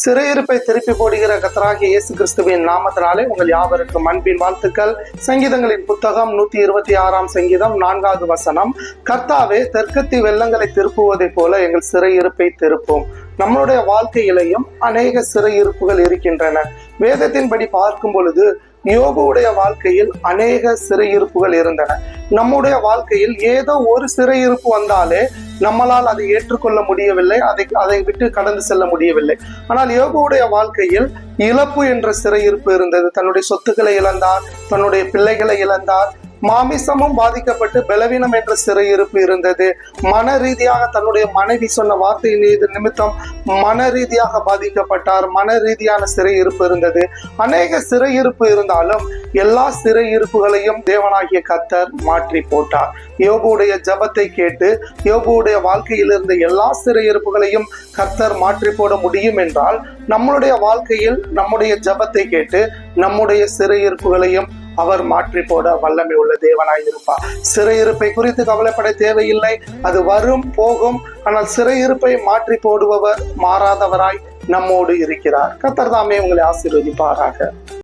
சிறையிருப்பை திருப்பி போடுகிற கத்தராகிய இயேசு கிறிஸ்துவின் நாமத்தினாலே உங்கள் யாவருக்கும் அன்பின் வாழ்த்துக்கள். சங்கீதங்களின் புத்தகம் நூத்தி இருபத்தி ஆறாம் சங்கீதம் நான்காவது வசனம். கர்த்தாவே தெற்கத்தி வெள்ளங்களை திருப்புவதைப் போல எங்கள் சிறையிருப்பை திருப்பும். நம்மளுடைய வாழ்க்கையிலையும் அநேக சிறையிருப்புகள் இருக்கின்றன. வேதத்தின்படி பார்க்கும் பொழுது யோபுடைய வாழ்க்கையில் அநேக சிறையிருப்புகள் இருந்தன. நம்முடைய வாழ்க்கையில் ஏதோ ஒரு சிறையிருப்பு வந்தாலே நம்மளால் அதை ஏற்றுக்கொள்ள முடியவில்லை அதை அதை விட்டு கடந்து செல்ல முடியவில்லை. ஆனால் யோபுடைய வாழ்க்கையில் இழப்பு என்ற சிறையிருப்பு இருந்தது. தன்னுடைய சொத்துக்களை இழந்தார் தன்னுடைய பிள்ளைகளை இழந்தார் மாமிசமும் பாதிக்கப்பட்டு பலவீனம் என்ற சிறையிருப்பு இருந்தது. மன ரீதியாக தன்னுடைய மனைவி சொன்ன வார்த்தையின் மீது நிமித்தம் மன ரீதியாக பாதிக்கப்பட்டார். மன ரீதியான சிறையிருப்பு இருந்தது. அநேக சிறையிருப்பு இருந்தாலும் எல்லா சிறையிருப்புகளையும் தேவனாகிய கத்தர் மாற்றி போட்டார். யோபுடைய ஜபத்தை கேட்டு யோபுடைய வாழ்க்கையில் இருந்த எல்லா சிறையிருப்புகளையும் கத்தர் மாற்றி போட முடியும் என்றால் நம்மளுடைய வாழ்க்கையில் நம்முடைய ஜபத்தை கேட்டு நம்முடைய சிறையிருப்புகளையும் அவர் மாற்றி போட வல்லமை உள்ள தேவனாய் இருப்பார் சிறையிருப்பை குறித்து கவலைப்பட தேவையில்லை. அது வரும் போகும். ஆனால் சிறையிருப்பை மாற்றி போடுபவர் மாறாதவராய் நம்மோடு இருக்கிறார். கத்தர் தாமே உங்களை ஆசீர்வதிப்பாராக.